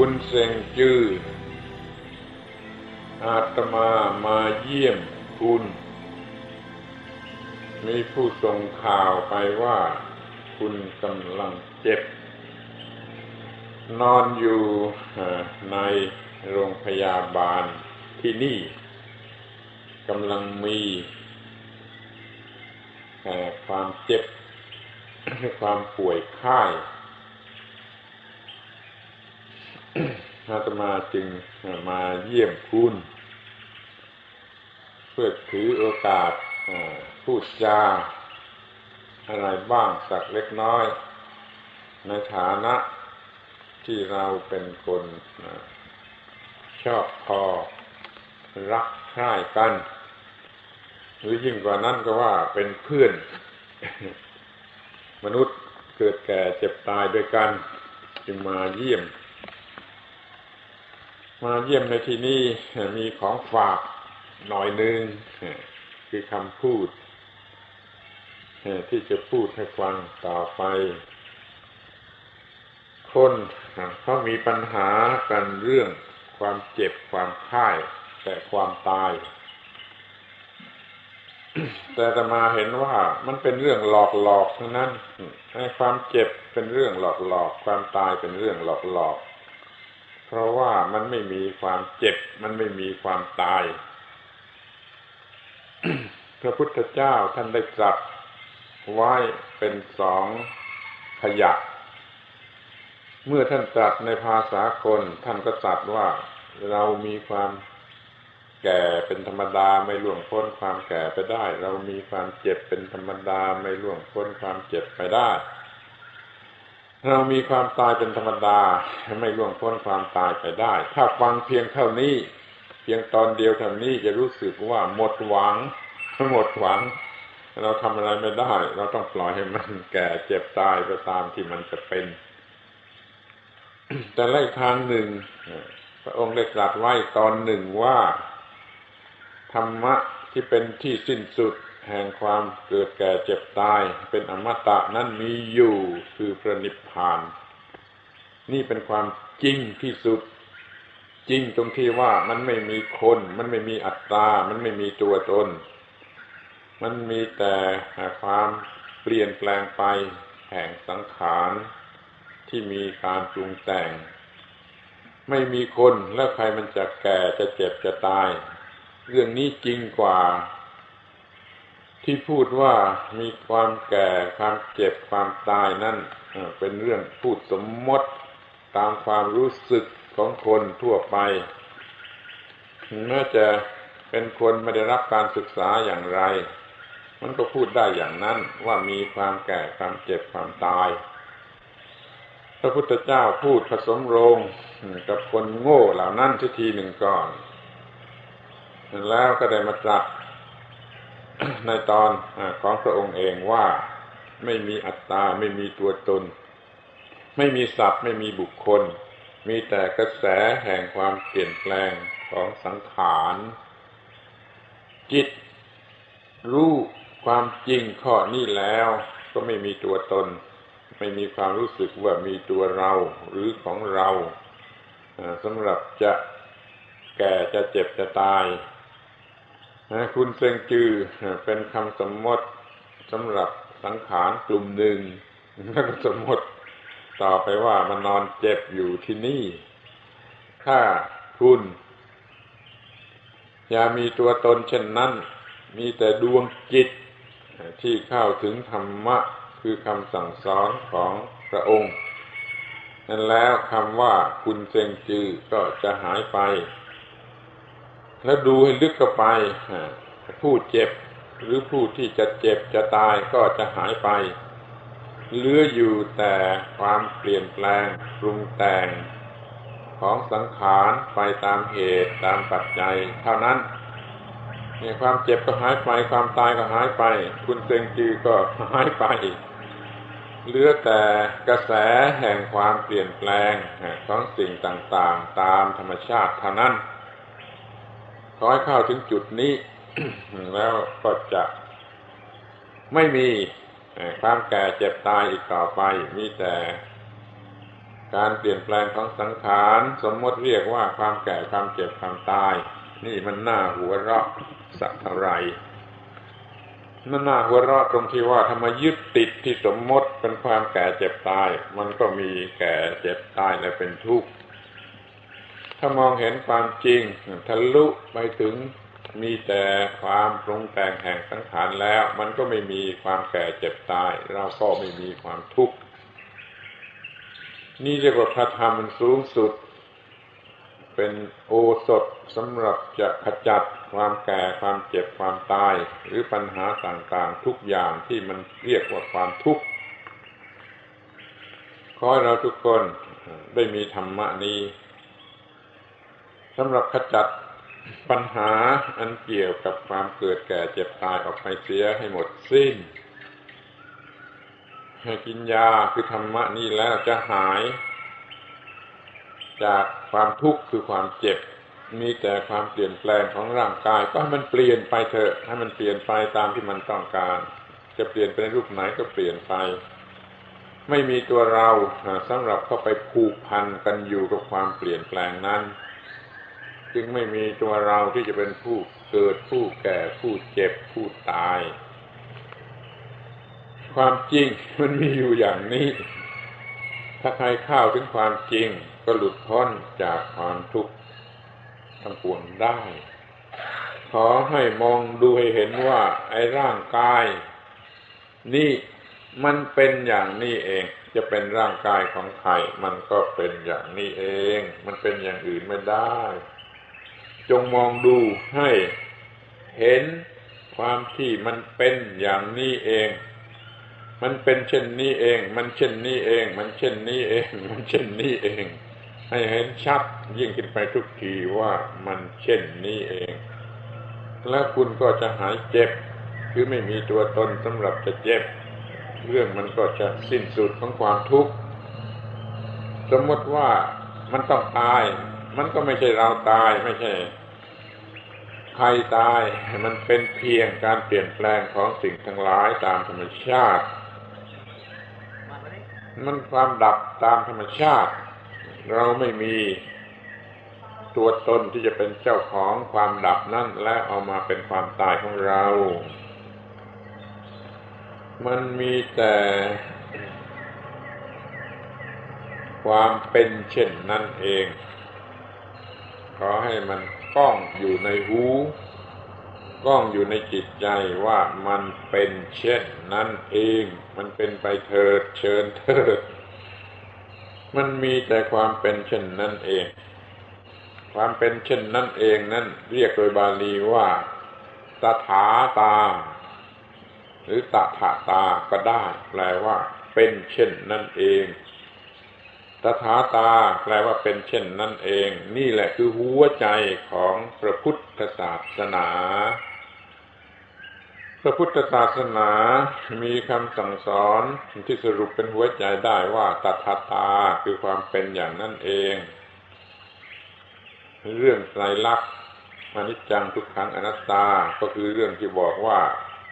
คุณเซงจืออาตมามาเยี่ยมคุณ มีผู้ส่งข่าวไปว่า คุณกำลังเจ็บ นอนอยู่ในโรงพยาบาลที่นี่กำลังมีความเจ็บความป่วยไข้ อาตมาจึงมาเยี่ยมคุณเพื่อถือโอกาสพูดจาอะไรบ้างสักเล็กน้อย ในฐานะที่เราเป็นคนชอบพอรักใคร่กัน หรือยิ่งกว่านั้นก็ว่าเป็นเพื่อน มนุษย์เกิดแก่เจ็บตายด้วยกัน จึงมาเยี่ยม มาเยี่ยมในที่นี้มีของฝากหน่อยหนึ่งคือคำพูดที่จะพูดให้ฟังต่อไป คนเขามีปัญหากันเรื่องความเจ็บความค่ายแต่ความตาย แต่ตมาเห็นว่ามันเป็นเรื่องหลอกหลอกทั้งนั้นให้ความเจ็บเป็นเรื่องหลอกหลอกความตายเป็นเรื่องหลอกหลอก เพราะว่ามันไม่มีความเจ็บ มันไม่มีความตาย พระพุทธเจ้าท่านได้ตรัสไว้เป็นสองขยะเมื่อท่านตรัสในภาษาคนท่านก็ตรัสว่าเรามีความแก่เป็นธรรมดาไม่ล่วงพ้นความแก่ไปได้ เรามีความเจ็บเป็นธรรมดาไม่ล่วงพ้นความเจ็บไปได้ เรามีความตายเป็นธรรมดาไม่ล่วงพ้นความตายไปได้ ถ้าฟังเพียงเท่านี้ เพียงตอนเดียวเท่านี้จะรู้สึกว่าหมดหวังหมดหวัง เราทำอะไรไม่ได้ เราต้องปล่อยให้มันแก่เจ็บตายไปตามที่มันจะเป็น แต่ละทางหนึ่งพระองค์ได้ตรัสไว้ตอนหนึ่งว่า ธรรมะที่เป็นที่สิ้นสุด แห่งความเกิดแก่เจ็บตายเป็นอมตะนั้นมีอยู่คือพระนิพพาน นี่เป็นความจริงที่สุด จริงตรงที่ว่ามันไม่มีคน มันไม่มีอัตตา มันไม่มีตัวตน มันมีแต่ความเปลี่ยนแปลงไปแห่งสังขารที่มีการปรุงแต่ง ไม่มีคนแล้วใครมันจะแก่จะเจ็บจะตาย เรื่องนี้จริงกว่า ที่พูดว่ามีความแก่ความเจ็บความตายนั่นเป็นเรื่องพูดสมมติตามความรู้สึกของคนทั่วไปแม้จะเป็นคนไม่ได้รับการศึกษาอย่างไร มันก็พูดได้อย่างนั้นว่ามีความแก่ความเจ็บความตาย พระพุทธเจ้าพูดผสมโรงกับคนโง่เหล่านั้นทีทีหนึ่งก่อน แล้วก็ได้มาตรัส ในตอนของพระองค์เองว่าไม่มีอัตตาไม่มีตัวตน ไม่มีสัตว์ไม่มีบุคคล มีแต่กระแสแห่งความเปลี่ยนแปลงของสังขาร จิต รู้ความจริงข้อนี้แล้ว ก็ไม่มีตัวตน ไม่มีความรู้สึกว่ามีตัวเราหรือของเราสำหรับจะแก่จะเจ็บจะตาย คุณเซงจือเป็นคำสมมติสำหรับสังขารกลุ่มหนึ่งแล้วก็สมมติต่อไปว่ามันนอนเจ็บอยู่ที่นี่ ถ้าคุณอย่ามีตัวตนเช่นนั้น มีแต่ดวงจิตที่เข้าถึงธรรมะ คือคำสั่งสอนของพระองค์ นั้นแล้วคำว่าคุณเซงจือก็จะหายไป แล้วดูให้ลึกเข้าไปผู้เจ็บหรือผู้ที่จะเจ็บจะตายก็จะหายไปเหลืออยู่แต่ความเปลี่ยนแปลงปรุงแต่ง ของสังขารไปตามเหตุตามปัจจัย เท่านั้นเนี่ยความเจ็บก็หายไป ความตายก็หายไป คุณเซงจือก็หายไปเหลือแต่กระแสแห่งความเปลี่ยนแปลงของสิ่งต่างๆ ตามธรรมชาติเท่านั้น ขอให้เข้าถึงจุดนี้ แล้วก็จะไม่มีความแก่เจ็บตายอีกต่อไป มีแต่การเปลี่ยนแปลงของสังขารสมมติเรียกว่าความแก่ความเจ็บความตาย นี่มันน่าหัวเราะสักเท่าไรมันน่าหัวเราะตรงที่ว่าทำไมยึดติดที่สมมติเป็นความแก่เจ็บตาย มันก็มีแก่เจ็บตายและเป็นทุกข์ ถ้ามองเห็นความจริงทะลุไปถึงมีแต่ความปรุงแต่งแห่งสังขารแล้ว มันก็ไม่มีความแก่เจ็บตาย เราก็ไม่มีความทุกข์ นี่เรียกว่าพระธรรมมันสูงสุด เป็นโอสถสำหรับจะขจัดความแก่ความเจ็บความตาย หรือปัญหาต่างๆทุกอย่างที่มันเรียกว่าความทุกข์ขอให้เราทุกคนได้มีธรรมะนี้ สำหรับขจัดปัญหาอันเกี่ยวกับความเกิดแก่เจ็บตายออกไปเสียให้หมดสิ้น ให้กินยาคือธรรมะนี้แล้วจะหาย จากความทุกข์คือความเจ็บ มีแต่ความเปลี่ยนแปลงของร่างกาย ก็ให้มันเปลี่ยนไปเถอะ ให้มันเปลี่ยนไปตามที่มันต้องการ จะเปลี่ยนไปในรูปไหนก็เปลี่ยนไป ไม่มีตัวเราสำหรับเข้าไปผูกพันกันอยู่กับความเปลี่ยนแปลงนั้น จึงไม่มีตัวเราที่จะเป็นผู้เกิดผู้แก่ผู้เจ็บผู้ตาย ความจริงมันมีอยู่อย่างนี้ ถ้าใครเข้าถึงความจริงก็หลุดพ้นจากความทุกข์ทั้งปวงได้ ขอให้มองดูให้เห็นว่าไอ้ร่างกาย นี่มันเป็นอย่างนี้เอง จะเป็นร่างกายของใครมันก็เป็นอย่างนี้เอง มันเป็นอย่างอื่นไม่ได้ จงมองดูให้เห็นความที่มันเป็นอย่างนี้เอง มันเป็นเช่นนี้เอง มันเช่นนี้เอง มันเช่นนี้เอง มันเช่นนี้เอง ให้เห็นชัดยิ่งขึ้นไปทุกทีว่ามันเช่นนี้เอง แล้วคุณก็จะหายเจ็บ คือไม่มีตัวตนสำหรับจะเจ็บ เรื่องมันก็จะสิ้นสุดของความทุกข์ สมมติว่ามันต้องตาย มันก็ไม่ใช่เราตายไม่ใช่ใครตายมันเป็นเพียงการเปลี่ยนแปลงของสิ่งทั้งหลายตามธรรมชาติ มันความดับตามธรรมชาติ เราไม่มีตัวตนที่จะเป็นเจ้าของความดับนั่นและเอามาเป็นความตายของเรา มันมีแต่ความเป็นเช่นนั้นเอง ขอให้มันก้องอยู่ในหูก้องอยู่ในจิตใจว่ามันเป็นเช่นนั้นเอง มันเป็นไปเถิดเชิญเถิดมันมีแต่ความเป็นเช่นนั้นเอง ความเป็นเช่นนั้นเองนั้นเรียกโดยบาลีว่าตถาตา หรือตถาตาก็ได้ แปลว่า เป็นเช่นนั้นเอง ตถาตาแปลว่าเป็นเช่นนั่นเอง นี่แหละคือหัวใจของพระพุทธศาสนา พระพุทธศาสนามีคำสั่งสอนที่สรุปเป็นหัวใจได้ว่าตถาตาคือความเป็นอย่างนั่นเอง เรื่องไตรลักษณ์อนิจจังทุกขังอนัตตาก็คือเรื่องที่บอกว่า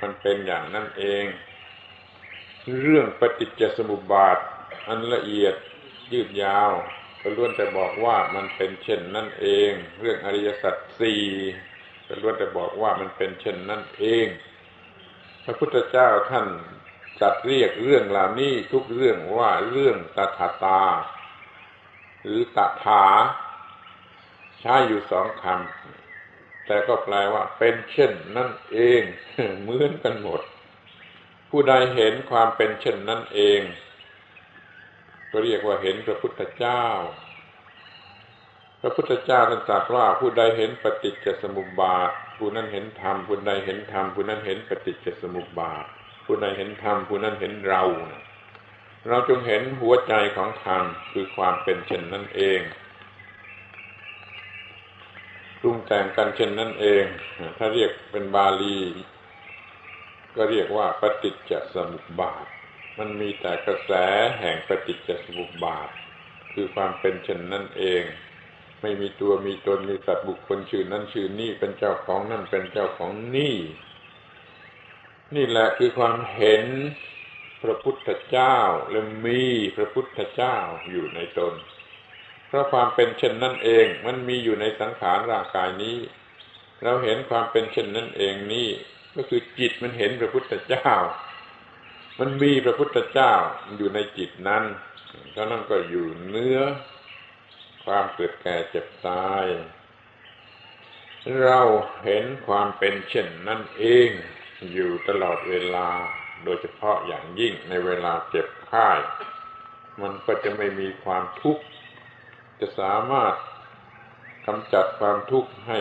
มันเป็นอย่างนั่นเอง เรื่องปฏิจจสมุปบาทอันละเอียด ยืดยาวก็ล้วนแต่บอกว่ามันเป็นเช่นนั่นเอง เรื่องอริยสัจสี่ก็ล้วนแต่บอกว่ามันเป็นเช่นนั่นเอง พระพุทธเจ้าท่านจัดเรียกเรื่องเหล่านี้ทุกเรื่องว่าเรื่องตถาตา หรือตถาใช้อยู่สองคำแต่ก็แปลว่าเป็นเช่นนั่นเองเหมือนกันหมด ผู้ใดเห็นความเป็นเช่นนั่นเอง ก็เรียกว่าเห็นพระพุทธเจ้า พระพุทธเจ้าท่านตรัสว่าผู้ใดเห็นปฏิจจสมุปบาทผู้นั้นเห็นธรรมผู้ใดเห็นธรรมผู้นั้นเห็นปฏิจจสมุปบาทผู้ใดเห็นธรรมผู้นั้นเห็นเรา เราจงเห็นหัวใจของธรรมคือความเป็นเช่นนั้นเองปรุงแต่งกันเช่นนั้นเอง ถ้าเรียกเป็นบาลี ก็เรียกว่าปฏิจจสมุปบาท มันมีแต่กระแสแห่งปฏิจจสมุปบาท คือความเป็นเช่นนั่นเอง ไม่มีตัวมีตนมีสัตว์บุคคลชื่อนั้นชื่อนี่เป็นเจ้าของนั่นเป็นเจ้าของนี่ นี่แหละคือความเห็นพระพุทธเจ้าและมีพระพุทธเจ้าอยู่ในตน เพราะความเป็นเช่นนั้นเองมันมีอยู่ในสังขารร่างกายนี้ เราเห็นความเป็นเช่นนั้นเองนี่ก็คือจิตมันเห็นพระพุทธเจ้า มันมีพระพุทธเจ้าอยู่ในจิตนั้นเท่านั้นก็อยู่เนื้อความเกิดแก่เจ็บตาย เราเห็นความเป็นเช่นนั้นเองอยู่ตลอดเวลา โดยเฉพาะอย่างยิ่งในเวลาเจ็บไข้มันก็จะไม่มีความทุกข์จะสามารถกำจัดความทุกข์ให้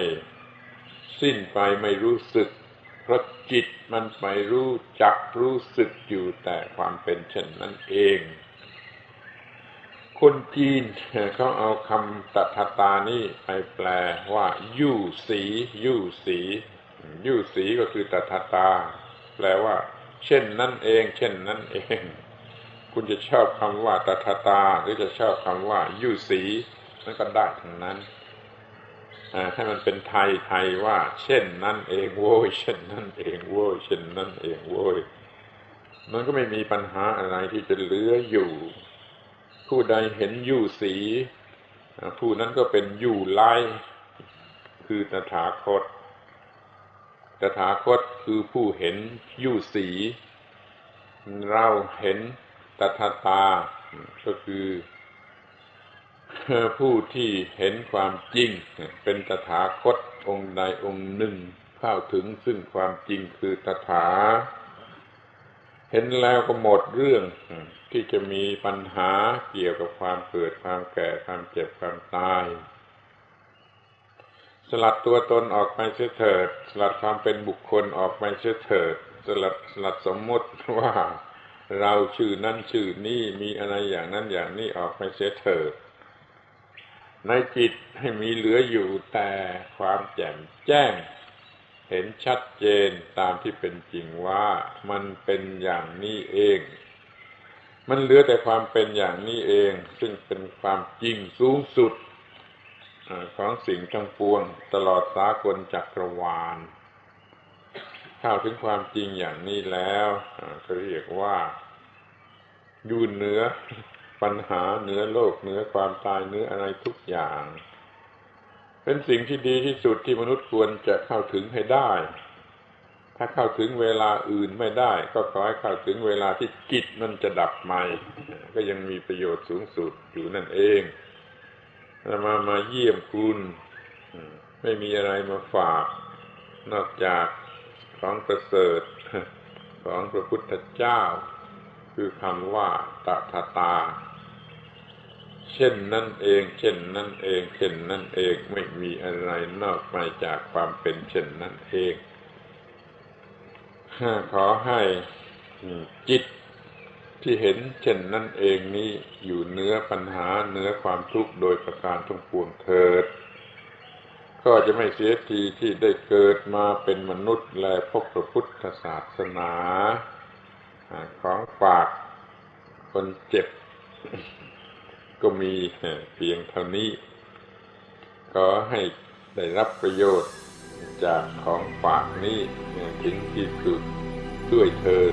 สิ้นไปไม่รู้สึก เพราะจิตมันไปรู้จักรู้สึกอยู่แต่ความเป็นเช่นนั้นเอง คนจีนเขาเอาคำตัทตานี่ไปแปลว่า ยู่สียู่สียู่สีก็คือตัทตา แปลว่า เช่นนั้นเอง เช่นนั้นเอง คุณจะชอบคำว่าตัทตา หรือจะชอบคำว่ายู่สีนั่นก็ได้ทั้งนั้น ให้มันเป็นไทยไทยว่า เช่นนั้นเองโว้ยเช่นนั้นเองโว้ยเช่นนั้นเองโว้ยมันก็ไม่มีปัญหาอะไรที่จะเหลืออยู่ ผู้ใดเห็นยู่สี ผู้นั้นก็เป็นยู่ไลคือตถาคต ตถาคตคือผู้เห็นยู่สี เราเห็นตถาตา ก็คือ ผู้ที่เห็นความจริง เป็นตถาคตองค์ใดองค์หนึ่งเข้าถึงซึ่งความจริงคือตถา เห็นแล้วก็หมดเรื่องที่จะมีปัญหาเกี่ยวกับความเกิดความแก่ความเจ็บความตาย สลัดตัวตนออกไปเสียเถิด สลัดความเป็นบุคคลออกไปเสียเถิด สลัดสลัดสมมติว่าเราชื่อนั้นชื่อนี้มีอะไรอย่างนั้นอย่างนี้ออกไปเสียเถิด ในจิตให้มีเหลืออยู่แต่ความแจ่มแจ้ง เห็นชัดเจนตามที่เป็นจริงว่ามันเป็นอย่างนี้เอง มันเหลือแต่ความเป็นอย่างนี้เอง ซึ่งเป็นความจริงสูงสุดของสิ่งทั้งปวง ตลอดสากลจักรวาลเข้าถึงความจริงอย่างนี้แล้วเขาเรียกว่าอยู่เหนือ ปัญหาเหนือโลกเหนือความตายเหนืออะไรทุกอย่าง เป็นสิ่งที่ดีที่สุดที่มนุษย์ควรจะเข้าถึงให้ได้ ถ้าเข้าถึงเวลาอื่นไม่ได้ ก็ขอให้เข้าถึงเวลาที่จิตมันจะดับใหม่ก็ยังมีประโยชน์สูงสุดอยู่นั่นเองมามาเยี่ยมคุณไม่มีอะไรมาฝาก นอกจากของประเสริฐของพระพุทธเจ้า คือคำว่าตถาตา เช่นนั่นเอง เช่นนั่นเอง เช่นนั่นเองไม่มีอะไรนอกไปจากความเป็นเช่นนั่นเองขอให้จิตที่เห็นเช่นนั่นเองนี้อยู่เนื้อปัญหาเนื้อความทุกข์โดยประการทั้งปวงเถิด ก็จะไม่เสียทีที่ได้เกิดมาเป็นมนุษย์และพบพระพุทธศาสนาของฝากคนเจ็บ ก็มีเพียงเท่านี้ ขอให้ได้รับประโยชน์จากของฝากนี้ถึงที่สุดด้วยเธอ